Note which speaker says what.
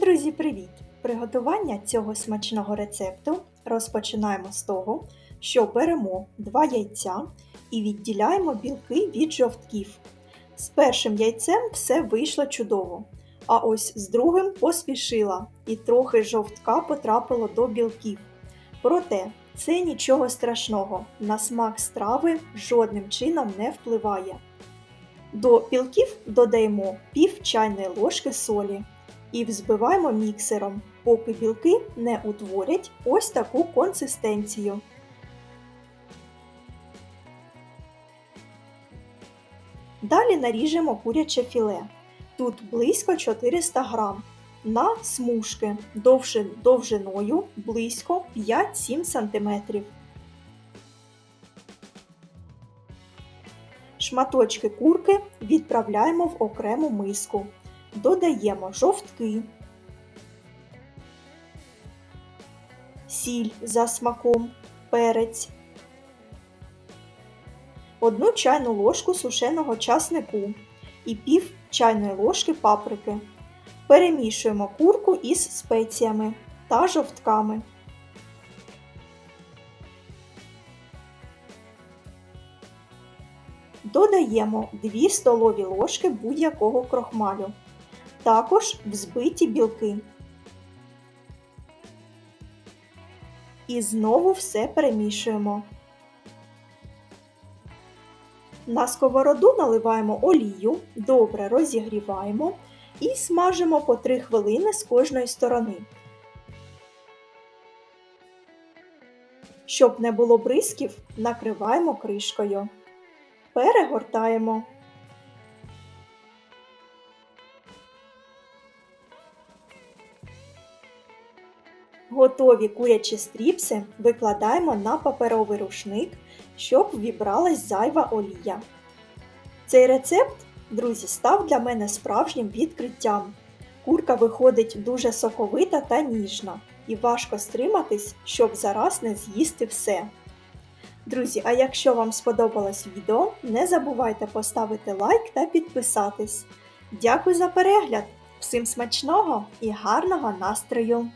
Speaker 1: Друзі, привіт! Приготування цього смачного рецепту розпочинаємо з того, що беремо 2 яйця і відділяємо білки від жовтків. З першим яйцем все вийшло чудово, а ось з другим поспішила і трохи жовтка потрапило до білків. Проте це нічого страшного, на смак страви жодним чином не впливає. До білків додаємо пів чайної ложки солі і взбиваємо міксером, поки білки не утворять ось таку консистенцію. Далі наріжемо куряче філе. Тут близько 400 грам. На смужки довжин, довжиною близько 5-7 см. Шматочки курки відправляємо в окрему миску додаємо жовтки, сіль за смаком, перець, одну чайну ложку сушеного часнику і пів чайної ложки паприки. Перемішуємо курку із спеціями та жовтками. Додаємо 2 столові ложки будь-якого крохмалю також взбиті білки. І знову все перемішуємо. На сковороду наливаємо олію, добре розігріваємо і смажимо по 3 хвилини з кожної сторони. Щоб не було бризків, накриваємо кришкою. Перегортаємо. Готові курячі стріпси викладаємо на паперовий рушник, щоб вібралась зайва олія. Цей рецепт, друзі, став для мене справжнім відкриттям. Курка виходить дуже соковита та ніжна, і важко стриматись, щоб зараз не з'їсти все. Друзі, а якщо вам сподобалось відео, не забувайте поставити лайк та підписатись. Дякую за перегляд! Всім смачного і гарного настрою!